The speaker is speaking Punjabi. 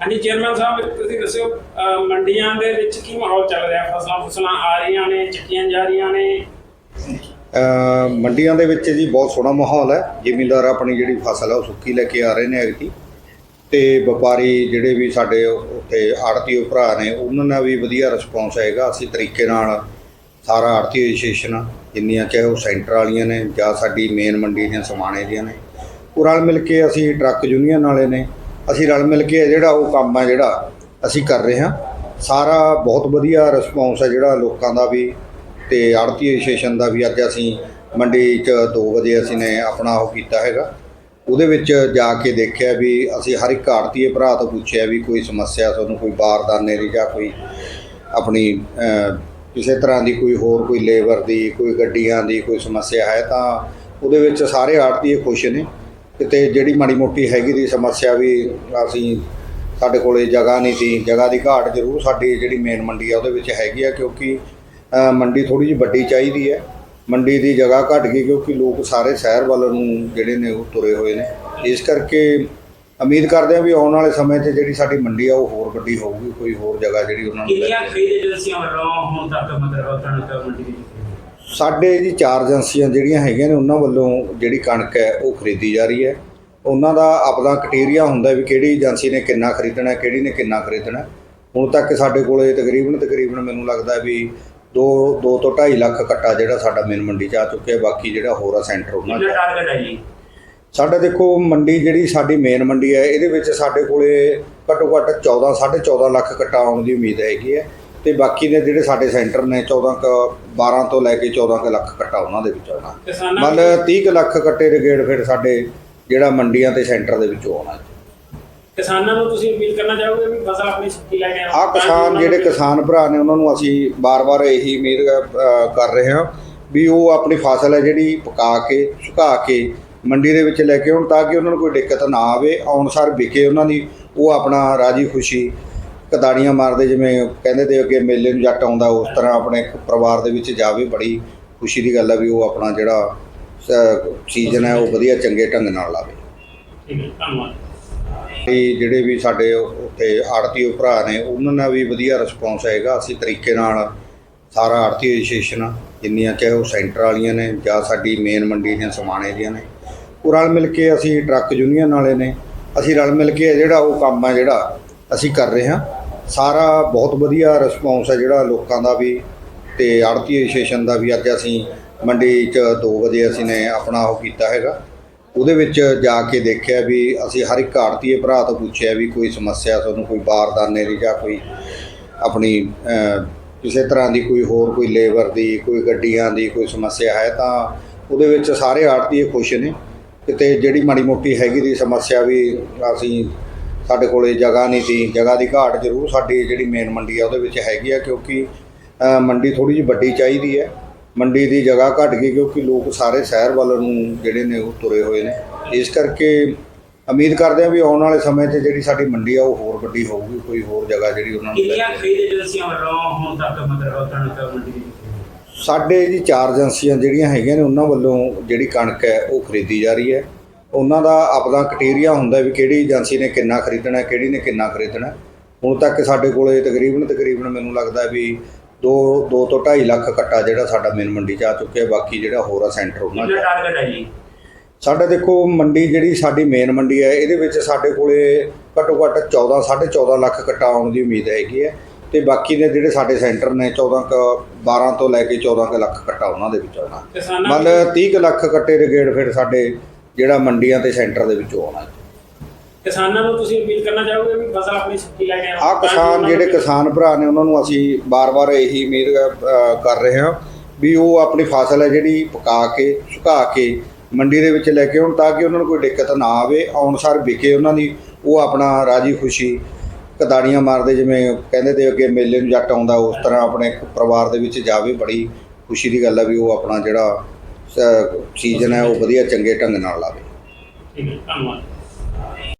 ਹਾਂਜੀ ਚੇਅਰਮੈਨ ਸਾਹਿਬ, ਤੁਸੀਂ ਦੱਸਿਓ ਮੰਡੀਆਂ ਦੇ ਵਿੱਚ ਕੀ ਮਾਹੌਲ ਚੱਲ ਰਿਹਾ? ਫਸਲਾਂ ਫਸਲਾਂ ਆ ਰਹੀਆਂ ਨੇ, ਚੱਕੀਆਂ ਜਾ ਰਹੀਆਂ ਨੇ। ਮੰਡੀਆਂ ਦੇ ਵਿੱਚ ਜੀ ਬਹੁਤ ਸੋਹਣਾ ਮਾਹੌਲ ਹੈ। ਜ਼ਿਮੀਂਦਾਰ ਆਪਣੀ ਜਿਹੜੀ ਫਸਲ ਹੈ, ਉਹ ਸੁੱਕੀ ਲੈ ਕੇ ਆ ਰਹੇ ਨੇ ਐਗਤੀ ਤੇ ਵਪਾਰੀ ਜਿਹੜੇ ਵੀ ਸਾਡੇ ਉੱਥੇ ਆੜਤੀ ਭਰਾ ਨੇ, ਉਹਨਾਂ ਨਾਲ ਵੀ ਵਧੀਆ ਰਿਸਪੌਂਸ ਹੈਗਾ ਅਸੀਂ ਤਰੀਕੇ ਨਾਲ ਸਾਰਾ ਆੜਤੀ ਐਸੋਸੀਏਸ਼ਨ ਜਿੰਨੀਆਂ ਚਾਹੇ ਉਹ ਸੈਂਟਰ ਵਾਲੀਆਂ ਨੇ ਜਾਂ ਸਾਡੀ ਮੇਨ ਮੰਡੀ ਦੀਆਂ ਸਮਾਣੇ ਦੀਆਂ ਨੇ। ਉਹ ਰਲ ਮਿਲ ਕੇ ਅਸੀਂ ਟਰੱਕ ਯੂਨੀਅਨ ਵਾਲੇ ਨੇ ਅਸੀਂ ਰਲ ਮਿਲ ਕੇ ਜਿਹੜਾ ਉਹ ਕੰਮ ਹੈ ਜਿਹੜਾ ਅਸੀਂ ਕਰ ਰਹੇ ਹਾਂ। ਸਾਰਾ ਬਹੁਤ ਵਧੀਆ ਰਿਸਪੌਂਸ ਹੈ ਜਿਹੜਾ ਲੋਕਾਂ ਦਾ ਵੀ ਤੇ ਆੜਤੀ ਐਸੋਸੀਏਸ਼ਨ ਦਾ ਵੀ ਅੱਜ ਅਸੀਂ ਮੰਡੀ 'ਚ 2 ਵਜੇ ਅਸੀਂ ਨੇ ਆਪਣਾ ਉਹ ਕੀਤਾ ਹੈਗਾ। ਉਹਦੇ ਵਿੱਚ ਜਾ ਕੇ ਦੇਖਿਆ ਵੀ ਅਸੀਂ ਹਰ ਇੱਕ ਆੜਤੀਏ ਭਰਾ ਤੋਂ ਪੁੱਛਿਆ ਵੀ ਕੋਈ ਸਮੱਸਿਆ ਤੁਹਾਨੂੰ ਕੋਈ ਬਾਰਦਾਨੇ ਦੀ ਜਾਂ ਕੋਈ ਆਪਣੀ ਕਿਸੇ ਤਰ੍ਹਾਂ ਦੀ ਕੋਈ ਹੋਰ ਕੋਈ ਲੇਬਰ ਦੀ, ਕੋਈ ਗੱਡੀਆਂ ਦੀ ਕੋਈ ਸਮੱਸਿਆ ਹੈ ਤਾਂ ਉਹਦੇ ਵਿੱਚ ਸਾਰੇ ਆੜਤੀਏ ਖੁਸ਼ ਨੇ। ਕਿਤੇ ਜਿਹੜੀ ਮਾੜੀ ਮੋਟੀ ਹੈਗੀ ਦੀ ਸਮੱਸਿਆ ਵੀ ਅਸੀਂ ਸਾਡੇ ਕੋਲੇ ਜਗ੍ਹਾ ਨਹੀਂ ਸੀ, ਜਗ੍ਹਾ ਦੀ ਘਾਟ ਜ਼ਰੂਰ ਸਾਡੀ ਜਿਹੜੀ ਮੇਨ ਮੰਡੀ ਆ ਉਹਦੇ ਵਿੱਚ ਹੈਗੀ ਆ ਕਿਉਂਕਿ ਮੰਡੀ ਥੋੜੀ ਜਿਹੀ ਵੱਡੀ ਚਾਹੀਦੀ ਹੈ। ਮੰਡੀ ਦੀ ਜਗ੍ਹਾ ਘਟ ਗਈ ਕਿਉਂਕਿ ਲੋਕ ਸਾਰੇ ਸ਼ਹਿਰ ਵੱਲ ਨੂੰ ਜਿਹੜੇ ਨੇ ਉਹ ਤੁਰੇ ਹੋਏ ਨੇ। ਇਸ ਕਰਕੇ ਉਮੀਦ ਕਰਦੇ ਹਾਂ ਵੀ ਆਉਣ ਵਾਲੇ ਸਮੇਂ 'ਚ ਜਿਹੜੀ ਸਾਡੀ ਮੰਡੀ ਆ ਉਹ ਹੋਰ ਵੱਡੀ ਹੋਊਗੀ, ਕੋਈ ਹੋਰ ਜਗ੍ਹਾ ਜਿਹੜੀ ਉਹਨਾਂ ਨੂੰ ਕਿੰਨੀਆਂ ਖਰੀਦ ਏਜੰਸੀਆਂ ਵੱਲੋਂ ਹੁਣ ਤੱਕ ਮਤਲਬ ਕਣਕ ਮੰਡੀ ਦੇ? ਸਾਡੇ ਜੀ ਚਾਰ ਏਜੰਸੀਆਂ ਜਿਹੜੀਆਂ ਹੈਗੀਆਂ ਨੇ ਉਹਨਾਂ ਵੱਲੋਂ ਜਿਹੜੀ ਕਣਕ ਹੈ ਉਹ ਖਰੀਦੀ ਜਾ ਰਹੀ ਹੈ। ਉਹਨਾਂ ਦਾ ਆਪਦਾ ਕ੍ਰਾਈਟੇਰੀਆ ਹੁੰਦਾ ਵੀ ਕਿਹੜੀ ਏਜੰਸੀ ਨੇ ਕਿੰਨਾ ਖਰੀਦਣਾ ਕਿਹੜੀ ਨੇ ਕਿੰਨਾ ਖਰੀਦਣਾ। ਹੁਣ ਤੱਕ ਸਾਡੇ ਕੋਲੇ ਤਕਰੀਬਨ ਤਕਰੀਬਨ ਮੈਨੂੰ ਲੱਗਦਾ ਵੀ 2 2 ਤੋਂ 2.5 ਲੱਖ ਕੱਟਾ ਜਿਹੜਾ ਸਾਡਾ ਮੇਨ ਮੰਡੀ 'ਚ ਆ ਚੁੱਕਿਆ ਬਾਕੀ ਜਿਹੜਾ ਹੋਰ ਆ ਸੈਂਟਰ ਉਹਨਾਂ ਕਿੰਨਾ ਟਾਰਗੇਟ ਹੈ ਜੀ? ਸਾਡਾ ਦੇਖੋ ਮੰਡੀ ਜਿਹੜੀ ਸਾਡੀ ਮੇਨ ਮੰਡੀ ਹੈ ਇਹਦੇ ਵਿੱਚ ਸਾਡੇ ਕੋਲੇ ਘੱਟੋ ਘੱਟ 14 14.5 ਲੱਖ ਕੱਟਾ ਆਉਣ ਦੀ ਉਮੀਦ ਹੈਗੀ ਹੈ। ਤੇ ਬਾਕੀ ਦੇ ਜਿਹੜੇ ਸਾਡੇ ਸੈਂਟਰ ਨੇ 14 ਕ 12 ਤੋਂ ਲੈ ਕੇ 14 ਕੁ ਲੱਖ ਕੱਟਾ ਉਹਨਾਂ ਦੇ ਵਿੱਚ ਆਉਣਾ ਮੰਨ ਲਓ 30 ਕੁ ਲੱਖ ਕੱਟੇ ਗੇੜ ਫਿਰ ਸਾਡੇ ਜਿਹੜਾ ਮੰਡੀਆਂ ਤੇ ਸੈਂਟਰ ਦੇ ਵਿੱਚੋਂ ਆਉਣਾ ਕਿਸਾਨਾਂ ਨੂੰ ਤੁਸੀਂ ਅਪੀਲ ਕਰਨਾ ਚਾਹੋਗੇ ਵੀ ਫਸਲ ਆਪਣੀ ਸੁੱਕੀ ਲੈ ਕੇ ਆਓ। ਆ ਕਿਸਾਨ ਜਿਹੜੇ ਕਿਸਾਨ ਭਰਾ ਨੇ ਉਹਨਾਂ ਨੂੰ ਅਸੀਂ ਬਾਰ-ਬਾਰ ਇਹੀ ਉਮੀਦ ਕਰ ਰਹੇ ਹਾਂ ਵੀ ਉਹ ਆਪਣੀ ਫਸਲ ਹੈ ਜਿਹੜੀ ਪਕਾ ਕੇ ਸੁਕਾ ਕੇ ਮੰਡੀ ਦੇ ਵਿੱਚ ਲੈ ਕੇ ਆਉਣ ਤਾਂ ਕਿ ਉਹਨਾਂ ਨੂੰ ਕੋਈ ਦਿੱਕਤ ਨਾ ਆਵੇ ਆਉਣਸਾਰ ਵਿਕੇ ਉਹਨਾਂ ਦੀ ਉਹ ਆਪਣਾ ਰਾਜੀ ਖੁਸ਼ੀ ਕਦਾੜੀਆਂ ਮਾਰਦੇ ਜਿਵੇਂ ਕਹਿੰਦੇ ਤੇ ਅੱਗੇ ਮੇਲੇ ਨੂੰ ਜੱਟ ਆਉਂਦਾ ਉਸ ਤਰ੍ਹਾਂ ਆਪਣੇ ਪਰਿਵਾਰ ਦੇ ਵਿੱਚ ਜਾਵੇ ਬੜੀ ਖੁਸ਼ੀ ਦੀ ਗੱਲ ਹੈ ਵੀ ਉਹ ਆਪਣਾ ਜਿਹੜਾ ਸੀਜ਼ਨ ਹੈ ਉਹ ਵਧੀਆ ਚੰਗੇ ਢੰਗ ਨਾਲ ਲਾਵੇ। ਠੀਕ ਹੈ ਧੰਨਵਾਦ। ਤੇ ਜਿਹੜੇ ਵੀ ਸਾਡੇ ਉੱਥੇ ਆੜਤੀ ਭਰਾ ਨੇ ਉਹਨਾਂ ਨਾਲ ਵੀ ਵਧੀਆ ਰਿਸਪੌਂਸ ਹੈਗਾ ਅਸੀਂ ਤਰੀਕੇ ਨਾਲ ਸਾਰਾ ਆੜਤੀ ਐਸੋਸੀਏਸ਼ਨ ਜਿੰਨੀਆਂ ਚਾਹੇ ਉਹ ਸੈਂਟਰ ਵਾਲੀਆਂ ਨੇ ਜਾਂ ਸਾਡੀ ਮੇਨ ਮੰਡੀ ਦੀਆਂ ਸਮਾਣੇ ਦੀਆਂ ਨੇ ਉਹ ਰਲ ਮਿਲ ਕੇ ਅਸੀਂ ਟਰੱਕ ਯੂਨੀਅਨ ਵਾਲੇ ਨੇ। ਅਸੀਂ ਰਲ ਮਿਲ ਕੇ ਜਿਹੜਾ ਉਹ ਕੰਮ ਹੈ ਜਿਹੜਾ ਅਸੀਂ ਕਰ ਰਹੇ ਹਾਂ। ਸਾਰਾ ਬਹੁਤ ਵਧੀਆ ਰਿਸਪੌਂਸ ਹੈ ਜਿਹੜਾ ਲੋਕਾਂ ਦਾ ਵੀ ਤੇ ਆੜਤੀ ਐਸੋਸੀਏਸ਼ਨ ਦਾ ਵੀ ਅੱਜ ਅਸੀਂ ਮੰਡੀ 'ਚ 2 ਵਜੇ ਅਸੀਂ ਨੇ ਆਪਣਾ ਉਹ ਕੀਤਾ ਹੈਗਾ। ਉਹਦੇ ਵਿੱਚ ਜਾ ਕੇ ਦੇਖਿਆ ਵੀ ਅਸੀਂ ਹਰ ਇੱਕ ਆੜਤੀਏ ਭਰਾ ਤੋਂ ਪੁੱਛਿਆ ਵੀ ਕੋਈ ਸਮੱਸਿਆ ਤੁਹਾਨੂੰ ਕੋਈ ਬਾਰਦਾਨੇ ਦੀ ਜਾਂ ਕੋਈ ਆਪਣੀ ਕਿਸੇ ਤਰ੍ਹਾਂ ਦੀ ਕੋਈ ਹੋਰ ਕੋਈ ਲੇਬਰ ਦੀ, ਕੋਈ ਗੱਡੀਆਂ ਦੀ ਕੋਈ ਸਮੱਸਿਆ ਹੈ ਤਾਂ ਉਹਦੇ ਵਿੱਚ ਸਾਰੇ ਆੜਤੀਏ ਖੁਸ਼ ਨੇ। ਕਿਤੇ ਜਿਹੜੀ ਮਾੜੀ ਮੋਟੀ ਹੈਗੀ ਦੀ ਸਮੱਸਿਆ ਵੀ ਅਸੀਂ ਸਾਡੇ ਕੋਲੇ ਜਗ੍ਹਾ ਨਹੀਂ ਸੀ। ਜਗ੍ਹਾ ਦੀ ਘਾਟ ਜ਼ਰੂਰ ਸਾਡੀ ਜਿਹੜੀ ਮੇਨ ਮੰਡੀ ਆ ਉਹਦੇ ਵਿੱਚ ਹੈਗੀ ਆ ਕਿਉਂਕਿ ਮੰਡੀ ਥੋੜੀ ਜਿਹੀ ਵੱਡੀ ਚਾਹੀਦੀ ਹੈ ਮੰਡੀ ਦੀ ਜਗ੍ਹਾ ਘਟ ਗਈ ਕਿਉਂਕਿ ਲੋਕ ਸਾਰੇ ਸ਼ਹਿਰ ਵੱਲ ਨੂੰ ਜਿਹੜੇ ਨੇ ਉਹ ਤੁਰੇ ਹੋਏ ਨੇ। ਇਸ ਕਰਕੇ ਉਮੀਦ ਕਰਦੇ ਹਾਂ ਵੀ ਆਉਣ ਵਾਲੇ ਸਮੇਂ 'ਚ ਜਿਹੜੀ ਸਾਡੀ ਮੰਡੀ ਆ ਉਹ ਹੋਰ ਵੱਡੀ ਹੋਊਗੀ ਕੋਈ ਹੋਰ ਜਗ੍ਹਾ ਜਿਹੜੀ ਉਹਨਾਂ ਨੂੰ ਕਿੰਨੀਆਂ ਖਰੀਦ ਏਜੰਸੀਆਂ ਵੱਲੋਂ ਹੁਣ ਤੱਕ ਮਤਲਬ ਕਣਕ ਮੰਡੀ ਸਾਡੇ ਜੀ ਚਾਰ ਏਜੰਸੀਆਂ ਜਿਹੜੀਆਂ ਹੈਗੀਆਂ ਨੇ ਉਹਨਾਂ ਵੱਲੋਂ ਜਿਹੜੀ ਕਣਕ ਹੈ ਉਹ ਖਰੀਦੀ ਜਾ ਰਹੀ ਹੈ। ਉਹਨਾਂ ਦਾ ਆਪਦਾ ਕ੍ਰਾਈਟੇਰੀਆ ਹੁੰਦਾ ਵੀ ਕਿਹੜੀ ਏਜੰਸੀ ਨੇ ਕਿੰਨਾ ਖਰੀਦਣਾ ਕਿਹੜੀ ਨੇ ਕਿੰਨਾ ਖਰੀਦਣਾ। ਹੁਣ ਤੱਕ ਸਾਡੇ ਕੋਲੇ ਤਕਰੀਬਨ ਤਕਰੀਬਨ ਮੈਨੂੰ ਲੱਗਦਾ ਵੀ 2 2 ਤੋਂ 2.5 ਲੱਖ ਕੱਟਾ ਜਿਹੜਾ ਸਾਡਾ ਮੇਨ ਮੰਡੀ 'ਚ ਆ ਚੁੱਕਿਆ ਬਾਕੀ ਜਿਹੜਾ ਹੋਰ ਆ ਸੈਂਟਰ ਉਹਨਾਂ ਕਿੰਨਾ ਟਾਰਗੇਟ ਹੈ ਜੀ? ਸਾਡਾ ਦੇਖੋ ਮੰਡੀ ਜਿਹੜੀ ਸਾਡੀ ਮੇਨ ਮੰਡੀ ਹੈ ਇਹਦੇ ਵਿੱਚ ਸਾਡੇ ਕੋਲੇ ਘੱਟੋ ਘੱਟ 14 14.5 ਲੱਖ ਕੱਟਾ ਆਉਣ ਦੀ ਉਮੀਦ ਹੈਗੀ ਹੈ। ਤੇ ਬਾਕੀ ਦੇ ਜਿਹੜੇ ਸਾਡੇ ਸੈਂਟਰ ਨੇ 14 ਕ 12 ਤੋਂ ਲੈ ਕੇ 14 ਕੁ ਲੱਖ ਕੱਟਾ ਉਹਨਾਂ ਦੇ ਵਿੱਚ ਆਉਣਾ। ਲਓ 30 ਕੁ ਲੱਖ ਕੱਟੇ ਦੇ ਗੇੜ ਫਿਰ ਸਾਡੇ ਜਿਹੜਾ ਮੰਡੀਆਂ ਤੇ ਸੈਂਟਰ ਦੇ ਵਿੱਚੋਂ ਆਉਣਾ ਕਿਸਾਨਾਂ ਨੂੰ ਤੁਸੀਂ ਅਪੀਲ ਕਰਨਾ ਚਾਹੋਗੇ ਵੀ ਫਸਲ ਆਪਣੀ ਸੁੱਕੀ ਲੈ ਕੇ ਆਓ। ਆ ਕਿਸਾਨ ਜਿਹੜੇ ਕਿਸਾਨ ਭਰਾ ਨੇ ਉਹਨਾਂ ਨੂੰ ਅਸੀਂ ਬਾਰ-ਬਾਰ ਇਹੀ ਉਮੀਦ ਕਰ ਰਹੇ ਹਾਂ ਵੀ ਉਹ ਆਪਣੀ ਫਸਲ ਹੈ ਜਿਹੜੀ ਪਕਾ ਕੇ ਸੁਕਾ ਕੇ ਮੰਡੀ ਦੇ ਵਿੱਚ ਲੈ ਕੇ ਆਉਣ ਤਾਂ ਕਿ ਉਹਨਾਂ ਨੂੰ ਕੋਈ ਦਿੱਕਤ ਨਾ ਆਵੇ ਆਉਣਸਾਰ ਵਿਕੇ ਉਹਨਾਂ ਦੀ ਉਹ ਆਪਣਾ ਰਾਜੀ ਖੁਸ਼ੀ ਕਦਾੜੀਆਂ ਮਾਰਦੇ ਜਿਵੇਂ ਕਹਿੰਦੇ ਤੇ ਅੱਗੇ ਮੇਲੇ ਨੂੰ ਜੱਟ ਆਉਂਦਾ ਉਸ ਤਰ੍ਹਾਂ ਆਪਣੇ ਪਰਿਵਾਰ ਦੇ ਵਿੱਚ ਜਾਵੇ ਬੜੀ ਖੁਸ਼ੀ ਦੀ ਗੱਲ ਹੈ ਵੀ ਉਹ ਆਪਣਾ ਜਿਹੜਾ ਸੀਜ਼ਨ ਹੈ ਉਹ ਵਧੀਆ ਚੰਗੇ ਢੰਗ ਨਾਲ ਲਾਵੇ ਠੀਕ ਹੈ ਧੰਨਵਾਦ।